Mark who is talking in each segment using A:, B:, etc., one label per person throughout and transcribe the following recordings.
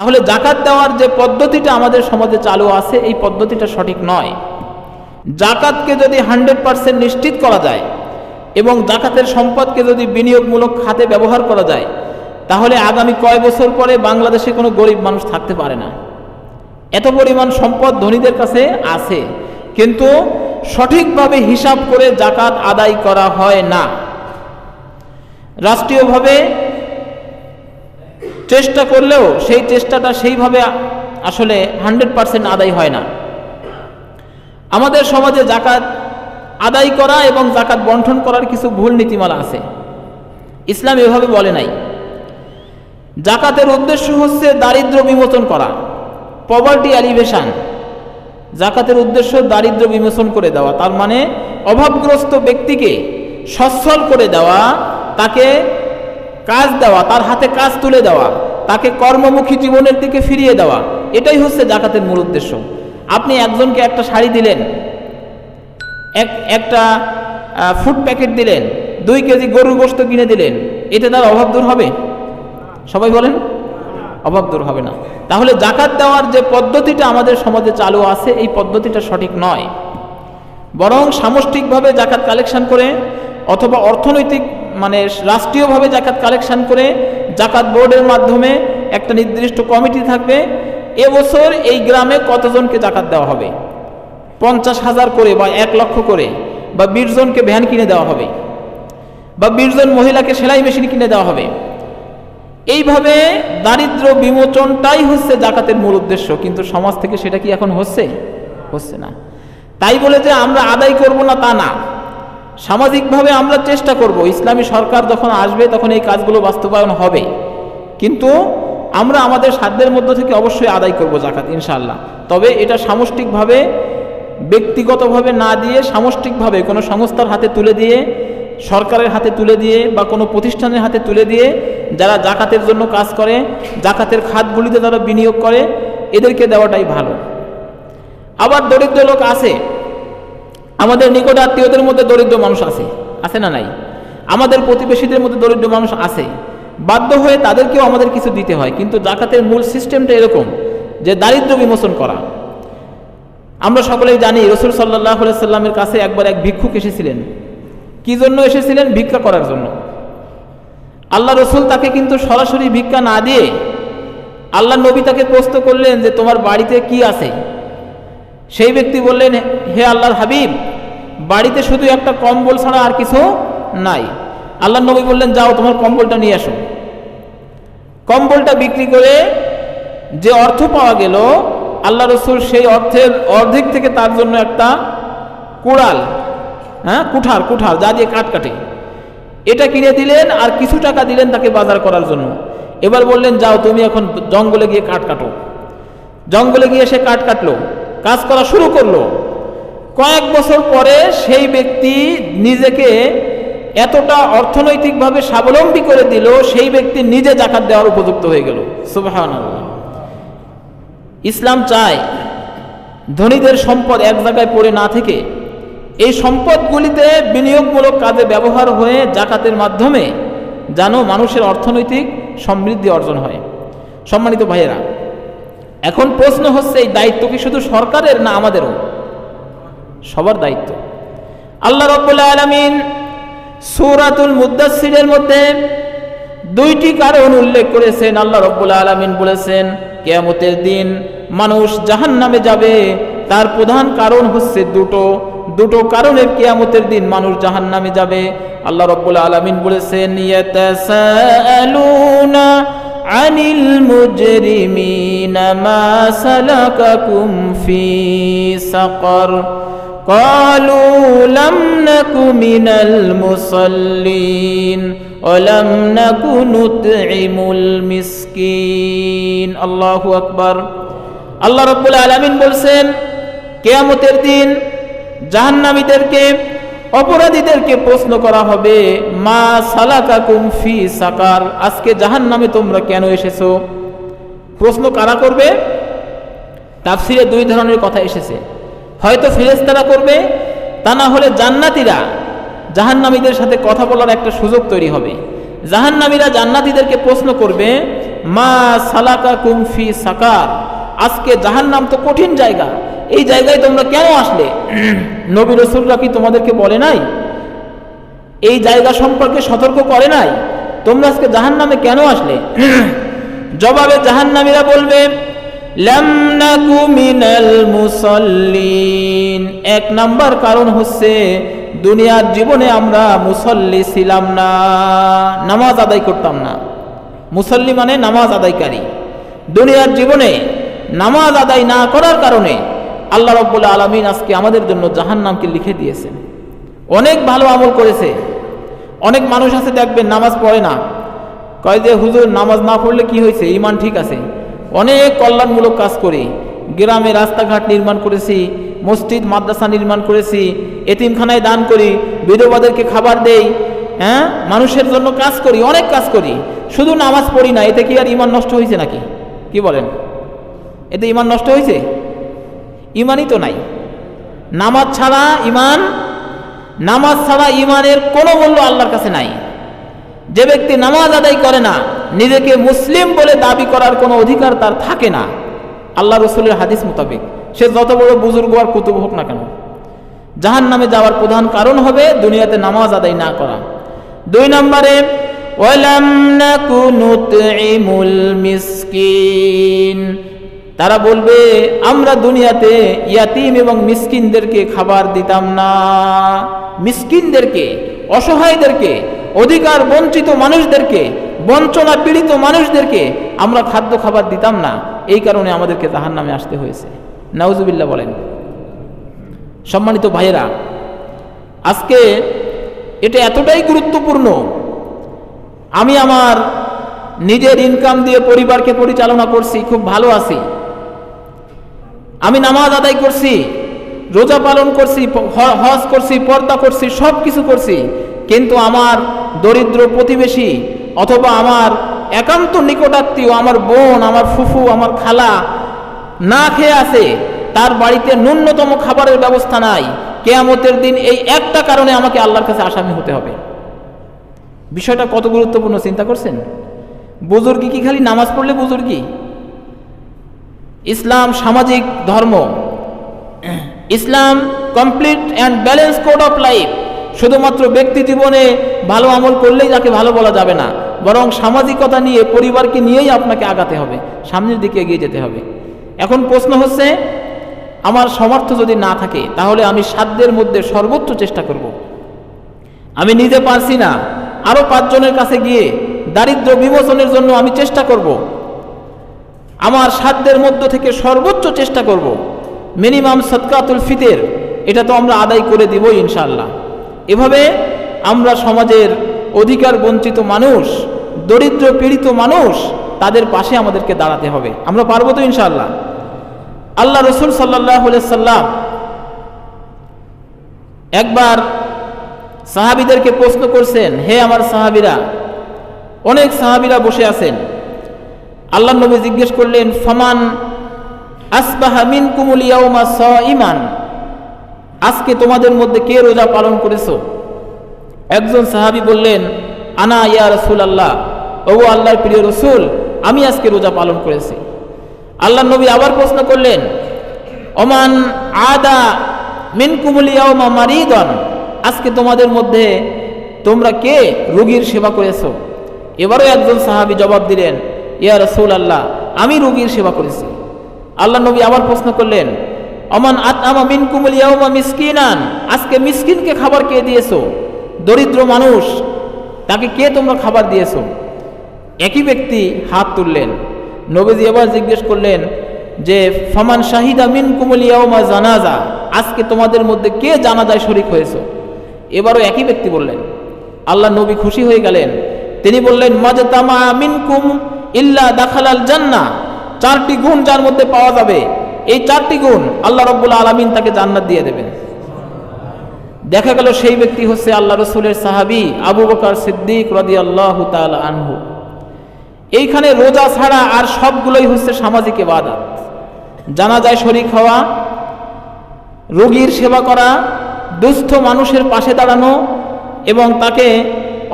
A: তাহলে জাকাত দেওয়ার যে পদ্ধতিটা আমাদের সমাজে চালু আছে, এই পদ্ধতিটা সঠিক নয়। জাকাতকে যদি হান্ড্রেড পার্সেন্ট নিশ্চিত করা যায় এবং জাকাতের সম্পদকে যদি বিনিয়োগমূলক খাতে ব্যবহার করা যায়, তাহলে আগামী কয় বছর পরে বাংলাদেশে কোনো গরিব মানুষ থাকতে পারে না। এত পরিমাণ সম্পদ ধনীদের কাছে আছে, কিন্তু সঠিকভাবে হিসাব করে জাকাত আদায় করা হয় না। রাষ্ট্রীয়ভাবে চেষ্টা করলেও সেই চেষ্টাটা সেইভাবে আসলে হান্ড্রেড পার্সেন্ট আদায় হয় না। আমাদের সমাজে জাকাত আদায় করা এবং জাকাত বন্টন করার কিছু ভুল নীতিমালা আছে। ইসলাম এভাবে বলে নাই। জাকাতের উদ্দেশ্য হচ্ছে দারিদ্র বিমোচন করা পভার্টি অ্যালিভেশন জাকাতের উদ্দেশ্য দারিদ্র বিমোচন করে দেওয়া, তার মানে অভাবগ্রস্ত ব্যক্তিকে সচ্ছল করে দেওয়া, তাকে কাজ দেওয়া, তার হাতে কাজ তুলে দেওয়া, তাকে কর্মমুখী জীবনের দিকে ফিরিয়ে দেওয়া, এটাই হচ্ছে জাকাতের মূল উদ্দেশ্য। আপনি একজনকে একটা শাড়ি দিলেন, এক, একটা ফুড প্যাকেট দিলেন, দুই কেজি গরুর গোস্ত কিনে দিলেন, এতে তার অভাব দূর হবে? সবাই বলেন, অভাব দূর হবে না। তাহলে জাকাত দেওয়ার যে পদ্ধতিটা আমাদের সমাজে চালু আছে, এই পদ্ধতিটা সঠিক নয়। বরং সামষ্টিকভাবে জাকাত কালেকশন করে, অথবা অর্থনৈতিক মানে রাষ্ট্রীয়ভাবে জাকাত কালেকশন করে জাকাত বোর্ডের মাধ্যমে একটা নির্দিষ্ট কমিটি থাকবে, এবছর এই গ্রামে কতজনকে জাকাত দেওয়া হবে? পঞ্চাশ হাজার করে বা এক লক্ষ করে বা বিশ জনকে ভ্যান কিনে দেওয়া হবে বা বিশ জন মহিলাকে সেলাই মেশিন কিনে দেওয়া হবে। এইভাবে দারিদ্র বিমোচনটাই হচ্ছে জাকাতের মূল উদ্দেশ্য, কিন্তু সমাজ থেকে সেটা কি এখন হচ্ছে? হচ্ছে না। তাই বলে যে আমরা আদায় করব না তা না। সামাজিকভাবে আমরা চেষ্টা করব, ইসলামী সরকার যখন আসবে তখন এই কাজগুলো বাস্তবায়ন হবে। কিন্তু আমরা আমাদের সাধ্যের মধ্য থেকে অবশ্যই আদায় করব জাকাত ইনশাআল্লাহ। তবে এটা সামষ্টিকভাবে, ব্যক্তিগতভাবে না দিয়ে সামষ্টিকভাবে কোনো সংস্থার হাতে তুলে দিয়ে, সরকারের হাতে তুলে দিয়ে বা কোনো প্রতিষ্ঠানের হাতে তুলে দিয়ে যারা জাকাতের জন্য কাজ করে জাকাতের খাতগুলিতে যারা বিনিয়োগ করে, এদেরকে দেওয়াটাই ভালো। আবার দরিদ্র লোক আছে আমাদের নিকট আত্মীয়দের মধ্যে দরিদ্র মানুষ আছে। আছে না নাই? আমাদের প্রতিবেশীদের মধ্যে দরিদ্র মানুষ আছে। বাধ্য হয়ে তাদেরকেও আমাদের কিছু দিতে হয়, কিন্তু জাকাতের মূল সিস্টেমটা এরকম যে দারিদ্র বিমোচন করা। আমরা সকলেই জানি রসুল সাল্লাহ সাল্লামের কাছে একবার এক ভিক্ষুক এসেছিলেন। কি জন্য এসেছিলেন? ভিক্ষা করার জন্য। আল্লাহ রসুল তাকে কিন্তু সরাসরি ভিক্ষা না দিয়ে আল্লাহ নবী তাকে প্রশ্ন করলেন যে তোমার বাড়িতে কি আছে? সেই ব্যক্তি বললেন, হে আল্লাহর হাবিব, বাড়িতে শুধু একটা কম্বল ছাড়া আর কিছু নাই। আল্লাহ নবী বললেন, যাও, তোমার কম্বলটা নিয়ে আসো। কম্বলটা বিক্রি করে যে অর্থ পাওয়া গেল, আল্লাহ রসুল সেই অর্থের অর্ধেক থেকে তার জন্য একটা কুড়াল হ্যাঁ কুঠার কুঠার, যা দিয়ে কাঠ কাটে। এটা কিনে দিলেন আর কিছু টাকা দিলেন তাকে বাজার করার জন্য। এবার বললেন, যাও, তুমি এখন জঙ্গলে গিয়ে কাঠ কাটো। জঙ্গলে গিয়ে সে কাঠ কাটলো। কাজ করা শুরু করল। কয়েক বছর পরে সেই ব্যক্তি নিজেকে এতটা অর্থনৈতিকভাবে স্বাবলম্বী করে দিল, সেই ব্যক্তি নিজে জাকাত দেওয়ার উপযুক্ত হয়ে গেল। সুবাহান ইসলাম চায় ধনীদের সম্পদ এক জায়গায় পড়ে না থেকে এই সম্পদগুলিতে বিনিয়োগমূলক কাজে ব্যবহার হয়ে জাকাতের মাধ্যমে যেন মানুষের অর্থনৈতিক সমৃদ্ধি অর্জন হয়। সম্মানিত ভাইয়েরা এখন প্রশ্ন হচ্ছে, এই দায়িত্ব কি শুধু সরকারের না আমাদেরও? সবার দায়িত্ব। আল্লাহ রব্বুল্লাহ আলমিন সুরাতুল মুদাসিরের মধ্যে দুইটি কারণ উল্লেখ করেছেন। আল্লাহ রব্বুল্লাহ আলমিন বলেছেন, কেয়ামতের দিন মানুষ জাহান নামে যাবে। তার প্রধান কারণ হচ্ছে দুটো। দুটো কারণে কেয়ামতের দিন মানুষ জাহান নামে যাবে। আল্লাহ রব্বুল আলমিন বলেছেন আনিল মুজরিমিনা মা সালাকাকুম ফি সাকর قالوا لم نك من المصلين ولم نك نطعم المسكين الله أكبر আল্লাহ রব্বুল আলমিন বলছেন কেয়ামতের দিন জাহান্নামীদেরকে অপরাধীদেরকে প্রশ্ন করা হবে, মা সালাকা কুমফি সাকার, আজকে জাহান্নামে তোমরা কেন এসেছ? প্রশ্ন কারা করবে? তাফসিরে দুই ধরনের কথা এসেছে। হয়তো ফেরেস্তারা করবে, তা না হলে জান্নাতিরা জাহান্নামীদের সাথে কথা বলার একটা সুযোগ তৈরি হবে। জাহান্নামীরা জান্নাতিদেরকে প্রশ্ন করবে, মা সালাকা কুমফি সাকার, আজকে জাহান্নাম তো কঠিন জায়গা এই জায়গায় তোমরা কেন আসলে? নবী রসুলরা কি তোমাদেরকে বলে নাই? এই জায়গা সম্পর্কে সতর্ক করে নাই? তোমরা আজকে জাহান্নামে কেন আসলে? জবাবে বলবে, লাম মিনাল মুসল্লিন। এক নাম্বার কারণ হচ্ছে, দুনিয়ার জীবনে আমরা মুসল্লি ছিলাম না, নামাজ আদায় করতাম না। মুসল্লি মানে নামাজ আদায়কারী। দুনিয়ার জীবনে নামাজ আদায় না করার কারণে আল্লাহ রব্বুল আলমিন আজকে আমাদের জন্য জাহান নামকে লিখে দিয়েছেন। অনেক ভালো আমল করেছে। অনেক মানুষ আছে দেখবেন নামাজ পড়ে না। কয় যে, হুজুর, নামাজ না পড়লে কি হয়েছে? ইমান ঠিক আছে। অনেক কল্যাণমূলক কাজ করি। গ্রামে রাস্তাঘাট নির্মাণ করেছি, মসজিদ, মাদ্রাসা নির্মাণ করেছি, এতিমখানায় দান করি, বিধবাদেরকে খাবার দেই হ্যাঁ? মানুষের জন্য কাজ করি, অনেক কাজ করি। শুধু নামাজ পড়ি না, এতে কি আর ইমান নষ্ট হয়েছে নাকি? কি বলেন? এতে ইমান নষ্ট হয়েছে? ইমানই তো নাই। নামাজ ছাড়া ইমান নামাজ ছাড়া ইমানের কোনো মূল্য আল্লাহর কাছে নাই। যে ব্যক্তি নামাজ আদায় করে না, নিজেকে মুসলিম বলে দাবি করার কোনো অধিকার তার থাকে না। আল্লাহ রসুলের হাদিস মোতাবেক। সে যত বড় বুজুর্গ আর কুতুব হোক না কেন জাহান নামে যাওয়ার প্রধান কারণ হবে দুনিয়াতে নামাজ আদায় না করা। দুই নম্বরে, ওয়ালাম নাকু নুতইমুল মিসকিন। তারা বলবে, আমরা দুনিয়াতে ইয়াতিম এবং মিসকিনদেরকে খাবার দিতাম না। মিসকিনদেরকে, অসহায়দেরকে, অধিকার বঞ্চিত মানুষদেরকে, বঞ্চনা পীড়িত মানুষদেরকে আমরা খাদ্য খাবার দিতাম না। এই কারণে আমাদেরকে তাহার নামে আসতে হয়েছে। নাউজুবিল্লাহ বলেন। সম্মানিত ভাইয়েরা, আজকে এটা এতটাই গুরুত্বপূর্ণ। আমি আমার নিজের ইনকাম দিয়ে পরিবারকে পরিচালনা করছি, খুব ভালো আছি। আমি নামাজ আদায় করছি, রোজা পালন করছি হজ করছি, পর্দা করছি সব কিছু করছি, কিন্তু আমার দরিদ্র প্রতিবেশী অথবা আমার একান্ত নিকটাত্মীয়, আমার বোন, আমার ফুফু, আমার খালা না খেয়ে আছে, তার বাড়িতে ন্যূনতম খাবারের ব্যবস্থা নাই, কেয়ামতের দিন এই একটা কারণে আমাকে আল্লাহর কাছে আসামি হতে হবে। বিষয়টা কত গুরুত্বপূর্ণ চিন্তা করছেন? বুজুর্গি কি খালি নামাজ পড়লে বুজুর্গি ইসলাম সামাজিক ধর্ম। Islam complete and balance code of life শুধুমাত্র ব্যক্তি জীবনে ভালো আমল করলেই যাকে ভালো বলা যাবে না। বরং সামাজিকতা নিয়ে, পরিবারকে নিয়েই আপনাকে আগাতে হবে, সামনের দিকে এগিয়ে যেতে হবে। এখন প্রশ্ন হচ্ছে, আমার সমর্থ যদি না থাকে, তাহলে আমি সাধ্যের মধ্যে সর্বোচ্চ চেষ্টা করব। আমি নিজে পারছি না। আরও পাঁচজনের কাছে গিয়ে দারিদ্র বিমোচনের জন্য আমি চেষ্টা করব। আমার সাধ্যের মধ্য থেকে সর্বোচ্চ চেষ্টা করব। মিনিমাম সৎকাতুল ফিতের এটা তো আমরা আদায় করে দিব ইনশাল্লাহ এভাবে আমরা সমাজের অধিকার বঞ্চিত মানুষ, দরিদ্র পীড়িত মানুষ, তাদের পাশে আমাদেরকে দাঁড়াতে হবে। আমরা পারব তো ইনশাল্লাহ আল্লাহ রসুল সাল্লাহ সাল্লাম একবার সাহাবিদেরকে প্রশ্ন করছেন, হে আমার সাহাবিরা, অনেক সাহাবিরা বসে আছেন। আল্লাহ নবী জিজ্ঞেস করলেন, ফমান আসবাহা মিন কুমুলিয়াউমা স ইমান আজকে তোমাদের মধ্যে কে রোজা পালন করেছ? একজন সাহাবি বললেন, আনা ইয়া রসুল আল্লাহ ও আল্লাহর প্রিয় রসুল, আমি আজকে রোজা পালন করেছি। আল্লাহ নবী আবার প্রশ্ন করলেন, ওমান আদা মিন কুমুলিয়াউমা মারিদন? আজকে তোমাদের মধ্যে তোমরা কে রোগীর সেবা করেছ? এবারও একজন সাহাবি জবাব দিলেন ইয়া রসুল আল্লাহ আমি রোগীর সেবা করেছি। আল্লাহ নবী আবার প্রশ্ন করলেন, অমান আতআমা মিন কুমুলিয়াউমা মিসকিনান, আজকে মিসকিনকে খাবার কে দিয়েছ? দরিদ্র মানুষ, তাকে কে তোমরা খাবার দিয়েছ? একই ব্যক্তি হাত তুললেন। নবীজি এবার জিজ্ঞেস করলেন, যে ফমান শাহিদা মিন কুমলিয়াউমা জানাজা, আজকে তোমাদের মধ্যে কে জানাজায় শরিক হয়েছে? এবারও একই ব্যক্তি বললেন। আল্লাহ নবী খুশি হয়ে গেলেন। তিনি বললেন, মাজতামা মিনকুম ইল্লা দাখালাল জান্না চারটি গুণ যার মধ্যে পাওয়া যাবে। এই চারটি গুণ আল্লাহ রব্বুল আলমিন তাকে জান্নাত দিয়ে দেবেন। দেখা গেল সেই ব্যক্তি হচ্ছে আল্লাহ রসুলের সাহাবি আবু বকার সিদ্দিক রদি আল্লাহ আনহু। এইখানে রোজা ছাড়া আর সবগুলোই হচ্ছে সামাজিক এবাদাত জানা যায় শরিক হওয়া, রোগীর সেবা করা, দুস্থ মানুষের পাশে দাঁড়ানো এবং তাকে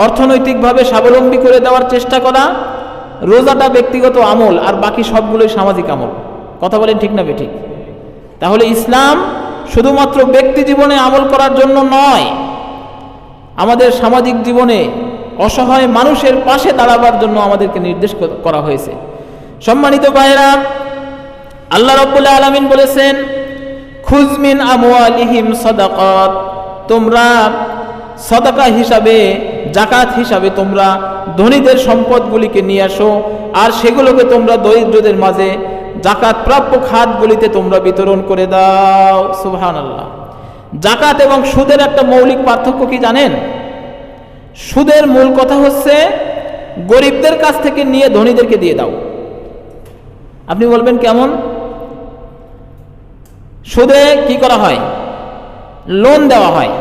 A: অর্থনৈতিকভাবে স্বাবলম্বী করে দেওয়ার চেষ্টা করা রোজাটা ব্যক্তিগত আমল আর বাকি সবগুলোই সামাজিক আমল। কথা বলেন ঠিক না ঠিক তাহলে ইসলাম শুধুমাত্র ব্যক্তি জীবনে আমল করার জন্য নয়, আমাদের সামাজিক জীবনে অসহায় মানুষের পাশে দাঁড়াবার জন্য আমাদেরকে নির্দেশ করা হয়েছে। সম্মানিত ভাইরা আল্লাহ রব্বুল্লাহ আলমিন বলেছেন খুজমিন আমওয়ালিহিম সদাকত তোমরা সদাকা হিসাবে জাকাত হিসাবে তোমরা ধনীদের সম্পদগুলিকে নিয়ে আসো, আর সেগুলোকে তোমরা দরিদ্রদের মাঝে জাকাত প্রাপ্য খাতগুলিতে তোমরা বিতরণ করে দাও। সুবহান আল্লাহ জাকাত এবং সুদের একটা মৌলিক পার্থক্য কি জানেন? সুদের মূল কথা হচ্ছে গরিবদের কাছ থেকে নিয়ে ধনীদেরকে দিয়ে দাও। আপনি বলবেন কেমন? সুদে কি করা হয়? লোন দেওয়া হয়,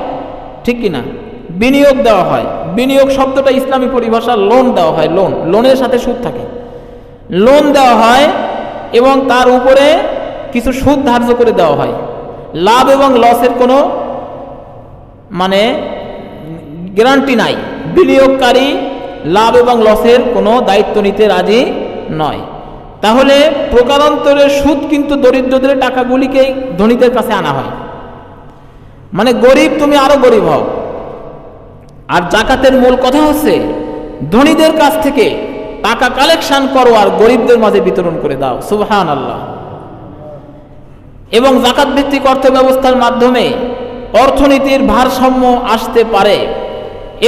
A: ঠিক কি না বিনিয়োগ দেওয়া হয়। বিনিয়োগ শব্দটা ইসলামী পরিভাষা লোন দেওয়া হয় লোন লোনের সাথে সুদ থাকে। লোন দেওয়া হয় এবং তার উপরে কিছু সুদ ধার্য করে দেওয়া হয়। লাভ এবং লসের কোনো মানে গ্যারান্টি নাই। বিনিয়োগকারী লাভ এবং লসের কোনো দায়িত্ব নিতে রাজি নয়। তাহলে প্রকারান্তরে সুদ কিন্তু দরিদ্রদের টাকাগুলিকেই ধনীদের কাছে আনা হয়। মানে গরিব তুমি আরও গরিব হও। আর জাকাতের মূল কথা হচ্ছে, ধনীদের কাছ থেকে টাকা কালেকশন করো আর গরিবদের মাঝে বিতরণ করে দাও। সুবহান আল্লাহ এবং জাকাত ভিত্তিক অর্থ ব্যবস্থার মাধ্যমে অর্থনীতির ভারসাম্য আসতে পারে।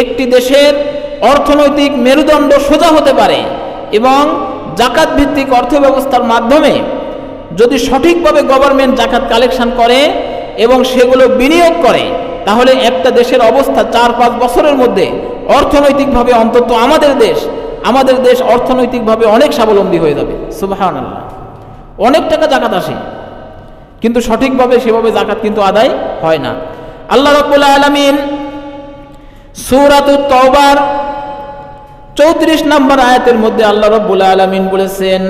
A: একটি দেশের অর্থনৈতিক মেরুদণ্ড সোজা হতে পারে এবং জাকাত ভিত্তিক অর্থ ব্যবস্থার মাধ্যমে যদি সঠিকভাবে গভর্নমেন্ট জাকাত কালেকশন করে এবং সেগুলো বিনিয়োগ করে তাহলে একটা দেশের অবস্থা চার, পাঁচ বছরের মধ্যে অর্থনৈতিকভাবে অন্তত আমাদের দেশ আমাদের দেশ অর্থনৈতিকভাবে অনেক স্বাবলম্বী হয়ে যাবে। সুবাহান অনেক টাকা জাকাত আসে। কিন্তু সঠিকভাবে সেভাবে জাকাত কিন্তু আদায় হয় না। আল্লাহ রব্বুল্লাহ আলমিন তওবার চৌত্রিশ নম্বর আয়াতের মধ্যে আল্লাহ রব্বুল আলমিন বলেছেন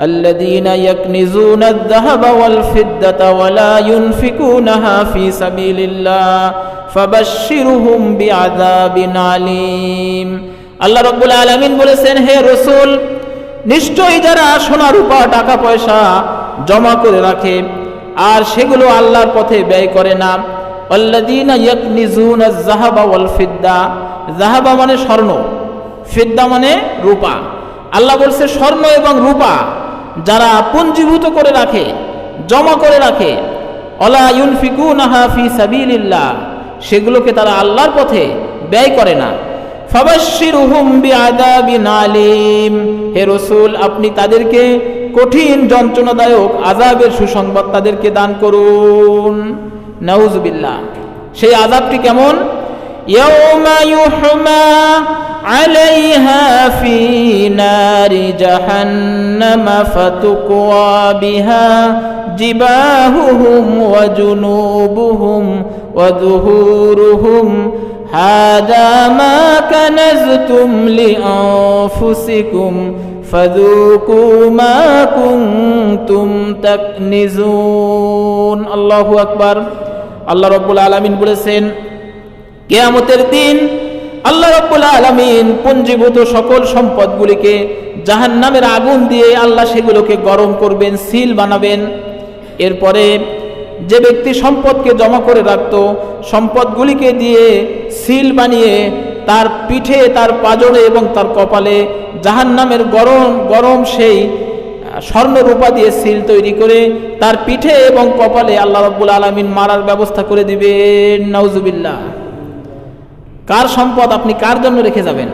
A: الذين يكنزون الذهب والفضة ولا ينفقونها في سبيل الله فبشرهم بعذاب عليم আল্লাহ রব্বুল আলমিন বলেছেন হে রসুল নিশ্চয়ই যারা সোনা রূপা টাকা পয়সা জমা করে রাখে আর সেগুলো আল্লাহর পথে ব্যয় করে না আল্লাদিনা ইয়াকনিজুন জাহাবা ওয়াল ফিদ্দা জাহাবা মানে স্বর্ণ ফিদ্দা মানে রূপা আল্লাহ বলছে স্বর্ণ এবং রূপা যারা পুঞ্জীভূত করে রাখে, জমা করে রাখে, অলা ইউনফিকুনাহা ফি সাবিলিল্লাহ, সেগুলোকে তারা আল্লাহর পথে ব্যয় করে না। হে রাসূল, আপনি তাদেরকে কঠিন যন্ত্রণাদায়ক আযাবের সুসংবাদ তাদেরকে দান করুন। নাউজুবিল্লাহ সেই আযাবটি কেমন? ইউহমা আলাইহা ফি নারি জাহান্নামা ফাতুকওয়া বিহা জিবাহুহুম ওয়া জুনুবুহুম ওয়া যুহুরুহুম هذا ما كنزتم لأنفسكم فذوقوا ما كنتم تكنزون الله أكبر আল্লাহ রব্বুল আলমিন বলেছেন কেয়ামতের দিন আল্লাহ রব্বুল আলমিন পুঞ্জীভূত সকল সম্পদগুলিকে জাহান নামের আগুন দিয়ে আল্লাহ সেগুলোকে গরম করবেন, সিল বানাবেন। এরপরে যে ব্যক্তি সম্পদকে জমা করে রাখত, সম্পদগুলিকে দিয়ে সিল বানিয়ে তার পিঠে, তার পাজরে এবং তার কপালে জাহান নামের গরম গরম সেই স্বর্ণ রূপা দিয়ে সিল তৈরি করে তার পিঠে এবং কপালে আল্লাহ রব্বুল আলমিন মারার ব্যবস্থা করে দিবেন। নাউজুবিল্লাহ। কার সম্পদ আপনি কার জন্য রেখে যাবেন?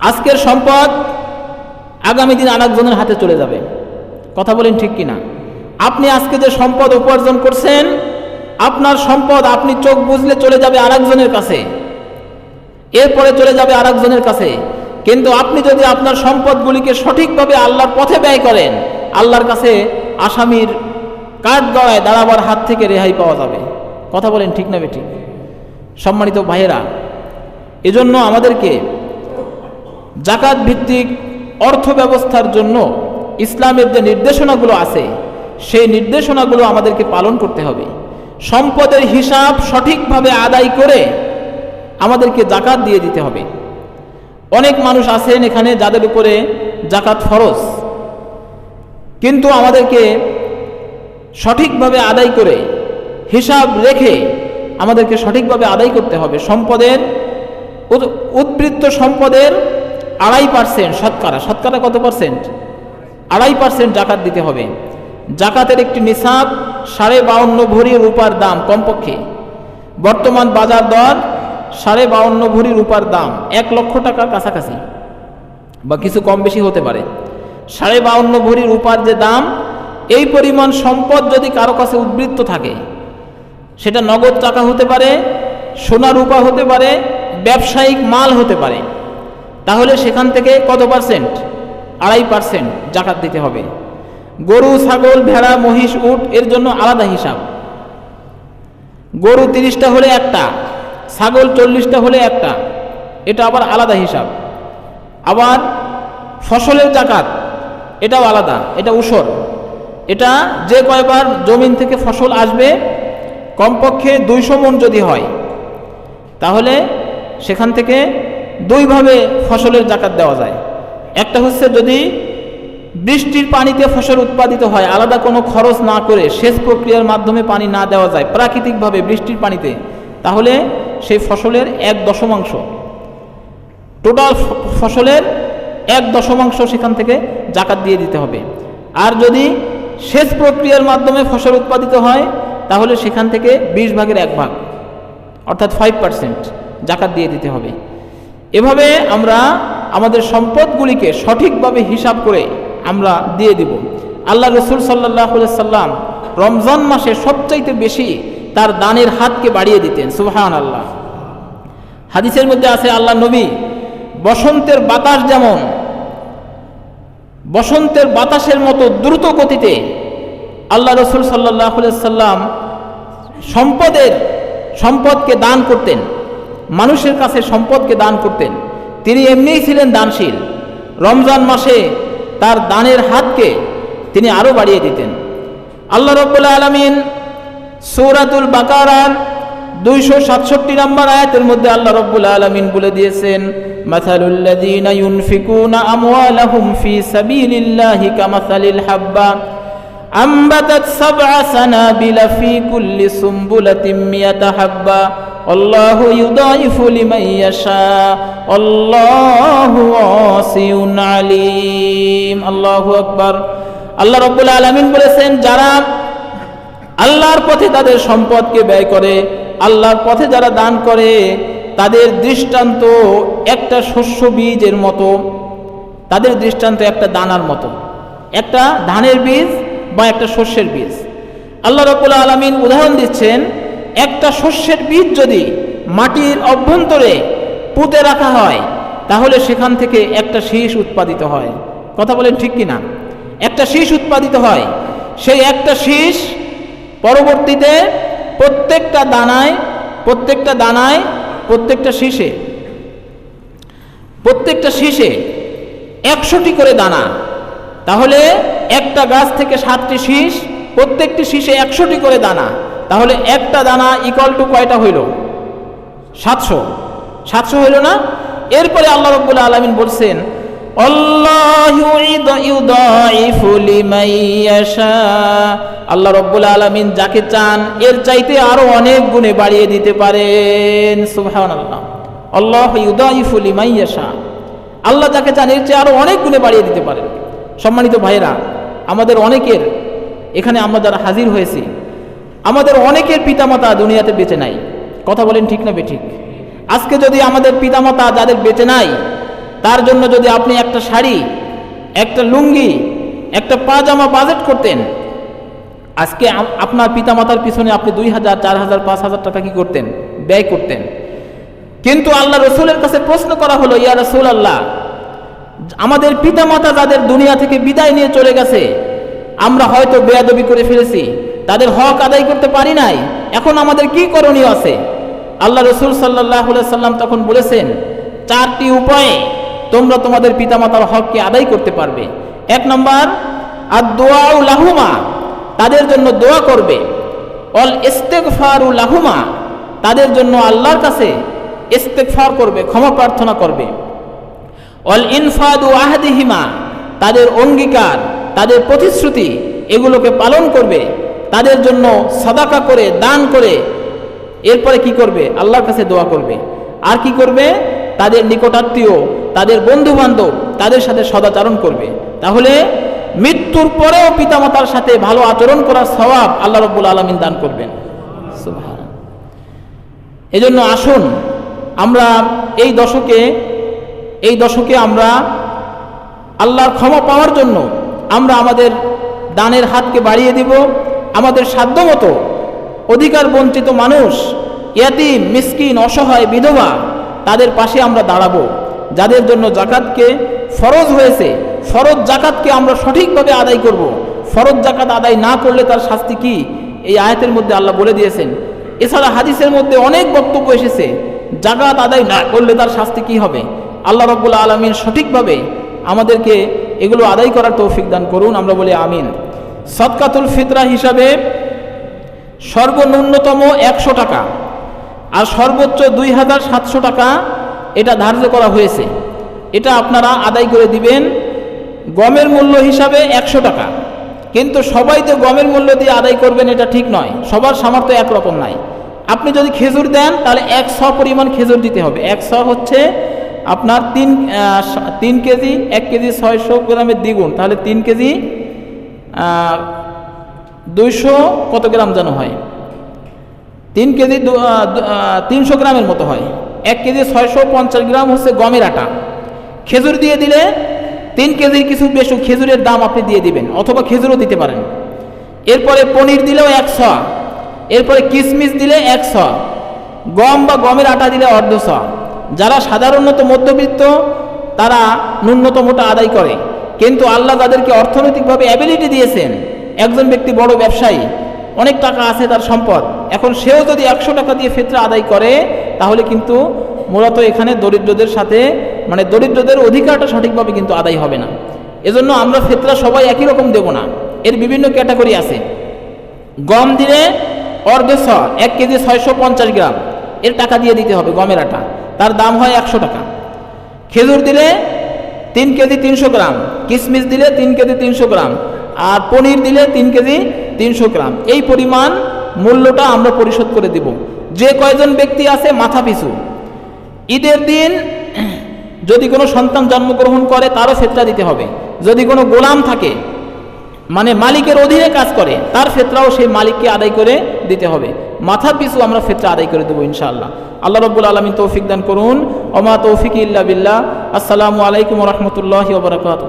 A: আজকের সম্পদ আগামী দিন আরেকজনের হাতে চলে যাবে। কথা বলেন ঠিক কিনা? আপনি আজকে যে সম্পদ উপার্জন করছেন, আপনার সম্পদ আপনি চোখ বুঝলে চলে যাবে আরেকজনের কাছে। এরপরে চলে যাবে আরেকজনের কাছে। কিন্তু আপনি যদি আপনার সম্পদগুলিকে সঠিকভাবে আল্লাহর পথে ব্যয় করেন, আল্লাহর কাছে আসামির কাঠ গড়ায় দাঁড়াবার হাত থেকে রেহাই পাওয়া যাবে। কথা বলেন ঠিক না বেঠিক? সম্মানিত ভাইয়েরা, এজন্য আমাদেরকে জাকাত ভিত্তিক অর্থ ব্যবস্থার জন্য ইসলামের যে নির্দেশনাগুলো আছে, সেই নির্দেশনাগুলো আমাদেরকে পালন করতে হবে। সম্পদের হিসাব সঠিকভাবে আদায় করে আমাদেরকে জাকাত দিয়ে দিতে হবে। অনেক মানুষ আছেন এখানে যাদের উপরে জাকাত ফরজ। কিন্তু আমাদেরকে সঠিকভাবে আদায় করে হিসাব রেখে আমাদেরকে সঠিকভাবে আদায় করতে হবে। সম্পদের উদ- উদ্বৃত্ত সম্পদের আড়াই পার্সেন্ট শতকরা। শতকরা কত পার্সেন্ট আড়াই পার্সেন্ট জাকাত দিতে হবে। জাকাতের একটি নিসাব সাড়ে বাউন্ন ভরি রূপার দাম কমপক্ষে। বর্তমান বাজার দর সাড়ে বাউন্ন ভরি রূপার দাম, এক লক্ষ টাকার কাছাকাছি বা কিছু কম বেশি হতে পারে। সাড়ে বাউন্ন ভরি রূপার যে দাম, এই পরিমাণ সম্পদ যদি কারও কাছে উদ্বৃত্ত থাকে সেটা নগদ টাকা হতে পারে, সোনা রূপা হতে পারে, ব্যবসায়িক মাল হতে পারে। তাহলে সেখান থেকে কত পার্সেন্ট? আড়াই পার্সেন্ট জাকাত দিতে হবে। গরু, ছাগল, ভেড়া, মহিষ, উট, এর জন্য আলাদা হিসাব। গরু তিরিশটা হলে একটা, ছাগল চল্লিশটা হলে একটা, এটা আবার আলাদা হিসাব। আবার ফসলের জাকাত, এটাও আলাদা, এটা উসর। এটা যে কয়বার জমিন থেকে ফসল আসবে কমপক্ষে দুইশো মন যদি হয়, তাহলে সেখান থেকে দুইভাবে ফসলের জাকাত দেওয়া যায়। একটা হচ্ছে যদি বৃষ্টির পানিতে ফসল উৎপাদিত হয়, আলাদা কোনো খরচ না করে সেচ প্রক্রিয়ার মাধ্যমে পানি না দেওয়া যায়, প্রাকৃতিকভাবে বৃষ্টির পানিতে, তাহলে সেই ফসলের এক দশমাংশ, টোটাল ফসলের এক দশমাংশ সেখান থেকে জাকাত দিয়ে দিতে হবে। আর যদি সেচ প্রক্রিয়ার মাধ্যমে ফসল উৎপাদিত হয় তাহলে সেখান থেকে বিশ ভাগের এক ভাগ, অর্থাৎ ফাইভ পার্সেন্ট জাকাত দিয়ে দিতে হবে। এভাবে আমরা আমাদের সম্পদগুলিকে সঠিকভাবে হিসাব করে আমরা দিয়ে দিব। আল্লাহ রসুল সাল্লাহ সাল্লাম রমজান মাসে সবচাইতে বেশি তার দানের হাতকে বাড়িয়ে দিতেন সুবহান আল্লাহ হাদিসের মধ্যে আছে, আল্লাহ নবী বসন্তের বাতাস যেমন, বসন্তের বাতাসের মতো দ্রুত গতিতে আল্লাহ রসুল সাল্লাহ সাল্লাম সম্পদের, সম্পদকে দান করতেন। মানুষের কাছে সম্পদকে দান করতেন। তিনি এমনিই ছিলেন দানশীল। রমজান মাসে তার দানের হাতকে তিনি আরও বাড়িয়ে দিতেন। আল্লাহ রব্বুল্লা আলমিন সৌরাতুল বাকারার দুইশো সাতষট্টি নম্বর আয়াতের মধ্যে আল্লাহ রব্বুল আলমিন বলে দিয়েছেন মাথালুল্লাযীনা ইউনফিকুনা আমওয়ালাহুম ফি সাবিলিল্লাহি কামাসালিল হাব্বা। أنبتت سبع سنابل في كل سنبلة مئة حبة الله يضاعف لمن يشاء الله واسع عليم الله أكبر আল্লাহ রব্বুল আলমিন বলেছেন যারা আল্লাহর পথে তাদের সম্পদকে ব্যয় করে আল্লাহর পথে যারা দান করে তাদের দৃষ্টান্ত একটা শস্য বীজের মতো তাদের দৃষ্টান্ত একটা দানার মতো একটা ধানের বীজ বা একটা শস্যের বীজ। আল্লাহ রবুল্লা আলমিন উদাহরণ দিচ্ছেন, একটা শস্যের বীজ যদি মাটির অভ্যন্তরে পুঁতে রাখা হয়, তাহলে সেখান থেকে একটা শীষ উৎপাদিত হয়। কথা বলেন ঠিক কিনা? একটা শীষ উৎপাদিত হয়, সেই একটা শীষ পরবর্তীতে প্রত্যেকটা দানায় প্রত্যেকটা দানায়, প্রত্যেকটা শীষে প্রত্যেকটা শীষে একশোটি করে দানা তাহলে একটা গাছ থেকে সাতটি শীষ, প্রত্যেকটি শীষে একশোটি করে দানা। তাহলে একটা দানা ইকুয়াল টু কয়টা হইল? সাতশো। সাতশো হইল না? এরপরে আল্লাহ রব্বুল আলমিন বলছেন, আল্লাহু। আল্লাহ রব্বুল আলমিন যাকে চান, এর চাইতে আরও অনেক গুণে বাড়িয়ে দিতে পারেন। সুবহানাল্লাহ। আল্লাহ ইউদাইফু লিমান ইয়াশা। আল্লাহ যাকে চান, এর চেয়ে আরও অনেক গুণে বাড়িয়ে দিতে পারেন। সম্মানিত ভাইরা আমাদের অনেকের এখানে আমরা যারা হাজির হয়েছি, আমাদের অনেকের পিতামাতা দুনিয়াতে বেঁচে নাই। কথা বলেন ঠিক না বেঠিক? আজকে যদি আমাদের পিতামাতা যাদের বেঁচে নাই, তার জন্য যদি আপনি একটা শাড়ি, একটা লুঙ্গি, একটা পাজামা বাজেট করতেন, আজকে আপনার পিতামাতার পিছনে আপনি দুই হাজার, চার হাজার, পাঁচ হাজার টাকা কি করতেন? ব্যয় করতেন। কিন্তু আল্লাহ রসুলের কাছে প্রশ্ন করা হলো, ইয়া রসুল আল্লাহ আমাদের পিতামাতা যাদের দুনিয়া থেকে বিদায় নিয়ে চলে গেছে, আমরা হয়তো বেয়াদবি করে ফেলেছি, তাদের হক আদায় করতে পারি নাই, এখন আমাদের কি করণীয় আছে? আল্লাহ রসুল সাল্লাহ সাল্লাম তখন বলেছেন, চারটি উপায়ে তোমরা তোমাদের পিতামাতার হককে আদায় করতে পারবে। এক নম্বর আর দোয়াউ লাহুমা, তাদের জন্য দোয়া করবে। অল ইস্তেকফারু লাহুমা, তাদের জন্য আল্লাহর কাছে ইস্তেকফার করবে, ক্ষমা প্রার্থনা করবে। অল ইনফাদু আহাদিহিমা, তাদের অঙ্গীকার, তাদের প্রতিশ্রুতি এগুলোকে পালন করবে, তাদের জন্য সাদাকা করে, দান করে, এরপরে কি করবে? আল্লাহর কাছে দোয়া করবে। আর কি করবে? তাদের নিকটাত্মীয়, তাদের বন্ধু বান্ধব তাদের সাথে সদাচরণ করবে। তাহলে মৃত্যুর পরেও পিতামাতার সাথে ভালো আচরণ করার স্বভাব আল্লাহ রব্বুল আলমিন দান করবেন। এজন্য আসুন, আমরা এই দশকে এই দশকে আমরা আল্লাহর ক্ষমা পাওয়ার জন্য আমরা আমাদের দানের হাতকে বাড়িয়ে দিব। আমাদের সাধ্যমতো অধিকার বঞ্চিত মানুষ, ইয়াতিম, মিসকিন, অসহায় বিধবা তাদের পাশে আমরা দাঁড়াবো। যাদের জন্য জাকাতকে ফরজ হয়েছে, ফরজ জাকাতকে আমরা সঠিকভাবে আদায় করব। ফরজ জাকাত আদায় না করলে তার শাস্তি কি? এই আয়াতের মধ্যে আল্লাহ বলে দিয়েছেন। এছাড়া হাদিসের মধ্যে অনেক বক্তব্য এসেছে জাকাত আদায় না করলে তার শাস্তি কি হবে? আল্লাহ রব্বুল আলমিন সঠিকভাবে আমাদেরকে এগুলো আদায় করার তৌফিক দান করুন, আমরা বলি আমিন। সদকাতুল ফিতরা হিসাবে সর্বন্যূনতম একশো টাকা আর সর্বোচ্চ দুই হাজার সাতশো টাকা এটা ধার্য করা হয়েছে। এটা আপনারা আদায় করে দিবেন গমের মূল্য হিসাবে একশো টাকা। কিন্তু সবাই তো গমের মূল্য দিয়ে আদায় করবেন এটা ঠিক নয়, সবার সামর্থ্য একরকম নাই। আপনি যদি খেজুর দেন তাহলে এক শ পরিমাণ খেজুর দিতে হবে। এক শ হচ্ছে আপনার তিন তিন কেজি, এক কেজি ছয়শো গ্রামের দ্বিগুণ, তাহলে তিন কেজি দুইশো কত গ্রাম যেন হয়? তিন কেজি তিনশো গ্রামের মতো হয়। এক কেজি ছয়শো পঞ্চাশ গ্রাম হচ্ছে গমের আটা। খেজুর দিয়ে দিলে তিন কেজির কিছু বেশি খেজুরের দাম আপনি দিয়ে দিবেন, অথবা খেজুরও দিতে পারেন। এরপরে পনির দিলেও একশো, এরপরে কিশমিশ দিলে একশো, গম বা গমের আটা দিলে অর্ধশ। যারা সাধারণত মধ্যবিত্ত, তারা ন্যূনতমটা আদায় করে। কিন্তু আল্লাহ তাদেরকে অর্থনৈতিকভাবে অ্যাবিলিটি দিয়েছেন, একজন ব্যক্তি বড় ব্যবসায়ী, অনেক টাকা আছে তার সম্পদ, এখন সেও যদি একশো টাকা দিয়ে ফেতরা আদায় করে, তাহলে কিন্তু মূলত এখানে দরিদ্রদের সাথে মানে দরিদ্রদের অধিকারটা সঠিকভাবে কিন্তু আদায় হবে না। এজন্য আমরা ফেতরা সবাই একই রকম দেব না। এর বিভিন্ন ক্যাটাগরি আছে। গম দিলে অর্ধশ, এক কেজি ছয়শো পঞ্চাশ গ্রাম। এর টাকা দিয়ে দিতে হবে গমের আটা। তার দাম হয় একশো টাকা। খেজুর দিলে তিন কেজি তিনশো গ্রাম কিশমিশ দিলে তিন কেজি তিনশো গ্রাম, আর পনির দিলে তিন কেজি তিনশো গ্রাম। এই পরিমাণ মূল্যটা আমরা পরিশোধ করে দিব। যে কয়জন ব্যক্তি আছে, মাথা পিছু। ঈদের দিন যদি কোনো সন্তান জন্মগ্রহণ করে, তারও ফেতরা দিতে হবে। যদি কোনো গোলাম থাকে মানে মালিকের অধীনে কাজ করে, তার ফেতরাও সেই মালিককে আদায় করে দিতে হবে। মাথা পিছু আমরা ফেতরা আদায় করে দেবো ইনশাআল্লাহ। আল্লাহ রব্বুল আলমিন তৌফিক দান করুন। ওমা তৌফিক ইল্লা বিল্লাহ। আসসালামু আলাইকুম রহমতুল্লাহ ওবরাকাত